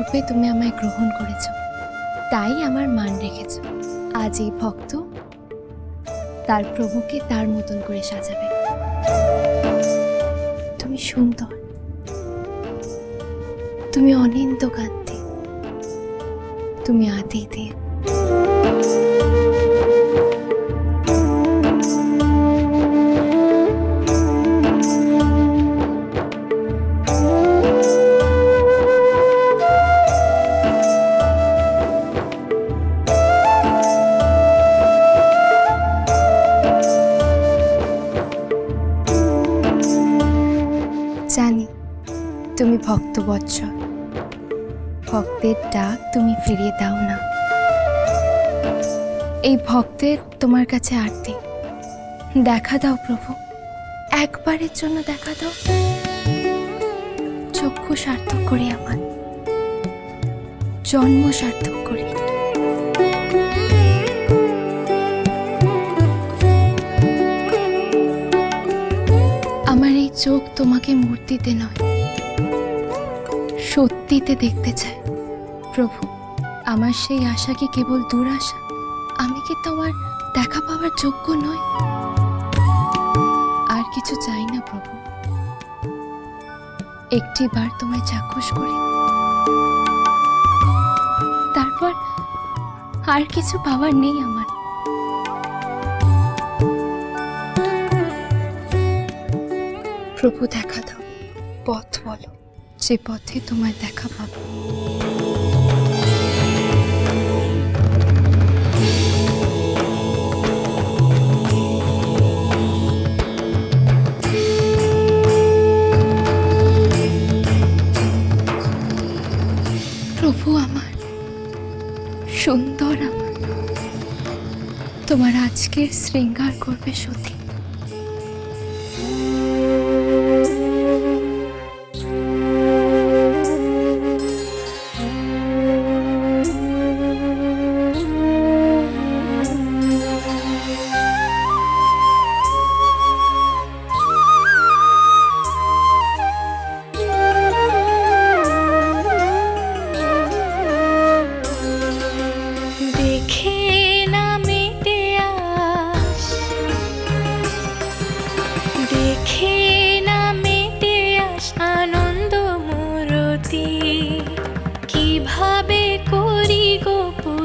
রূপে তুমি আমায় গ্রহণ করেছ। তাই আমার মান রেখেছ। আজ এই ভক্ত তার প্রভুকে তার মতন করে সাজাবে। তুমি সুন্দর। তুমি অনিন্দ কান্তি। তুমি আদি তুমি ভক্ত বৎসর। ভক্তের ডাক তুমি ফিরিয়ে দাও না। এই ভক্তের তোমার কাছে আরতি। দেখা দাও প্রভু। একবারের জন্য দেখা দাও। চক্ষু সার্থক করি আমার। জন্ম সার্থক করি। আমার এই চোখ তোমাকে মূর্তিতে নয়। সত্যিতে দেখতে চাই প্রভু, আমার সেই আশা কি কেবল দূর আশা? আমি কি তোমার দেখা পাওয়ার যোগ্য নই? আর কিছু চাই না প্রভু। একটি বার তোমায় চাক্ষুষ করি। তারপর আর কিছু পাওয়ার নেই আমার। প্রভু, দেখা দাও। পথ বলো। যে পথে তোমায় দেখা পাবো। প্রভু আমার সুন্দর আমার তোমার আজকের শৃঙ্গার করবে সতী।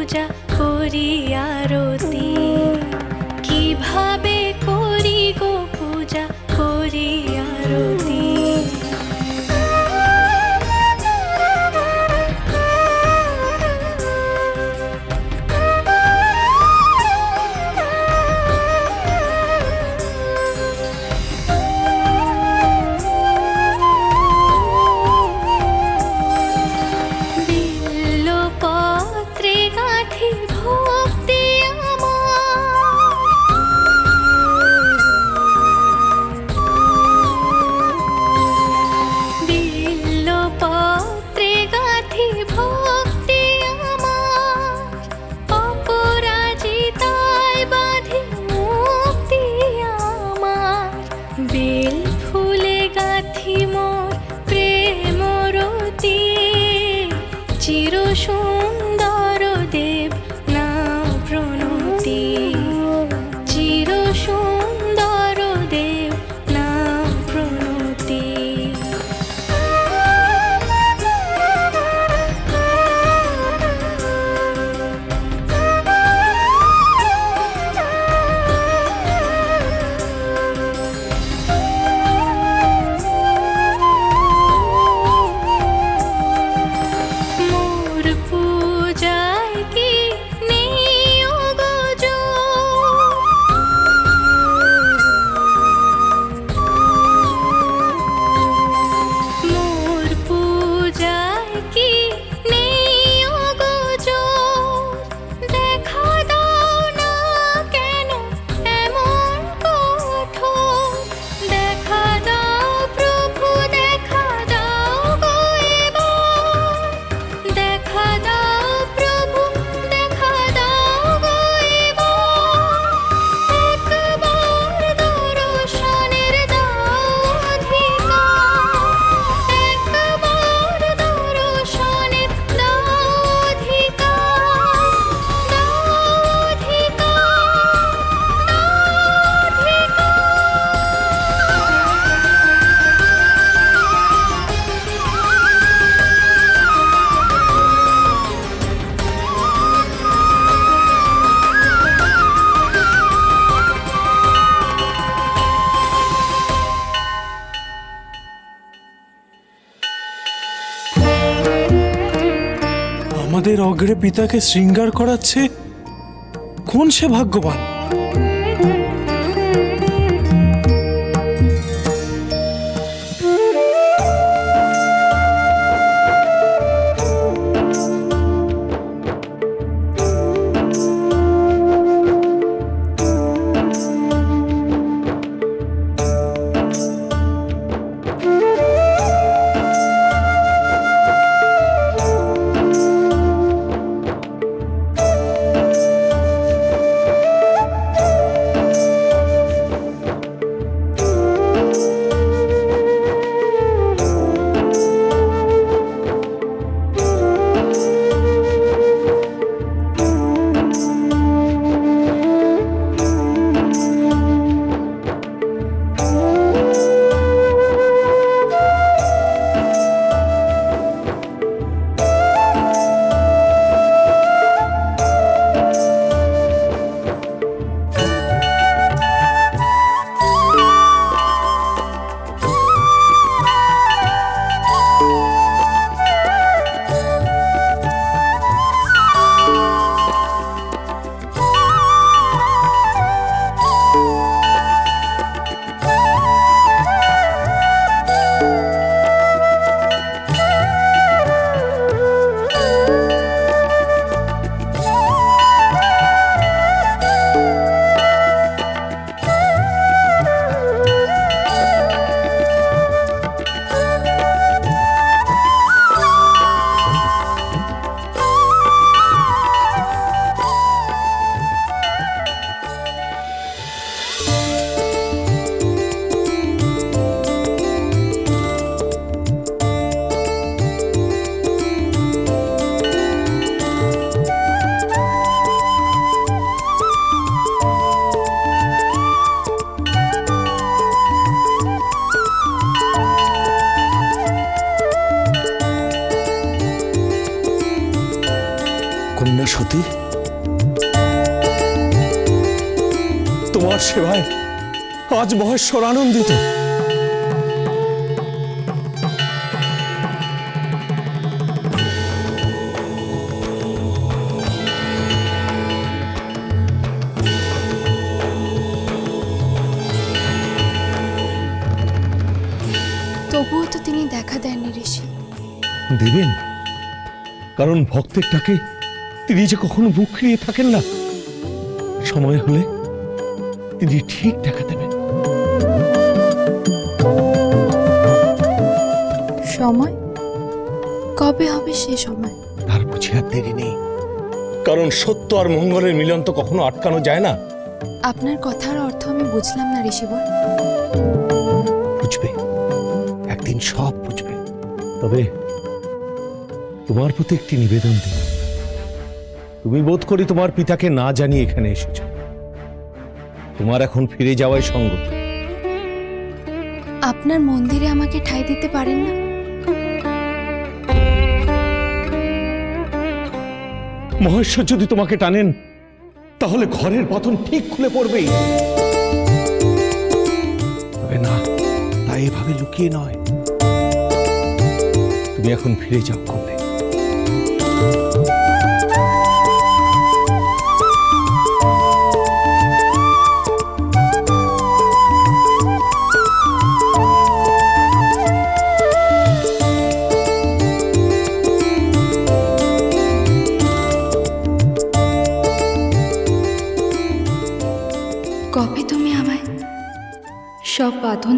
পূজা করি আরতি। অগ্রে পিতাকে শৃঙ্গার করাচ্ছে? কোন সে ভাগ্যবান? সতী? তোমার সেবায় আজ মহেশ্বর আনন্দিত তবুও তো তিনি দেখা দেননি ঋষি। দেবেন? কারণ ভক্তের টাকে তিনি যে কখনো বুক ফিরিয়ে থাকেন না সময় হলে তিনি ঠিক দেখা দেবেন। সময়? কবে হবে সে সময়? তার বুঝি আর দেরি নেই। কারণ সত্য আর মঙ্গলের মিলন তো কখনো আটকানো যায় না। আপনার কথার অর্থ আমি বুঝলাম না ঋষিবর। বুঝবে। একদিন সব বুঝবে। তবে তোমার প্রতি একটি নিবেদন দিই তুমি বোধ করি তোমার পিতাকে না জানিয়ে এখানে এসেছ। তোমার এখন ফিরে যাওয়াই সঙ্গত আপনার মন্দিরে আমাকে ঠাঁই দিতে পারেন না? মহেশ্বর যদি তোমাকে টানেন তাহলে ঘরের পতন ঠিক খুলে পড়বেই। তবে না তাই এভাবে লুকিয়ে নয়। তুমি এখন ফিরে যাও।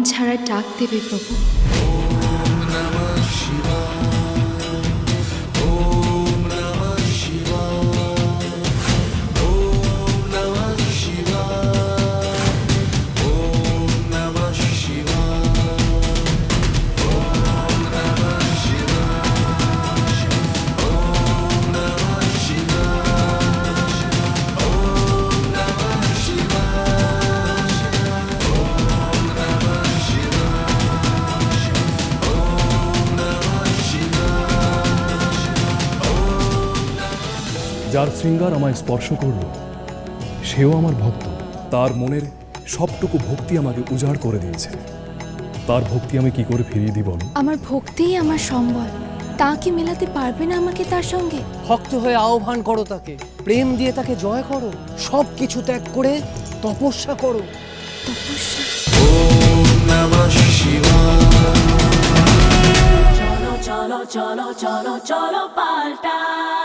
ছাড়া ডাক দেবে প্রভু। যার শৃঙ্গার আমায় স্পর্শ করল সেও আমার ভক্ত। তার মনের সবটুকু ভক্তি আমাকে উজাড় করে দিয়েছে। তার ভক্তি আমি কি করে ফিরিয়ে দিব আমার ভক্তিই আমার সম্বল। তা কি মেলাতে পারবে না আমাকে তার সঙ্গে? ভক্ত হয়ে আহ্বান করো তাকে। প্রেম দিয়ে তাকে জয় করো। সব কিছু ত্যাগ করে তপস্যা করো। তপস্যা? চলো চলো চলো চলো চলো পাল্টাই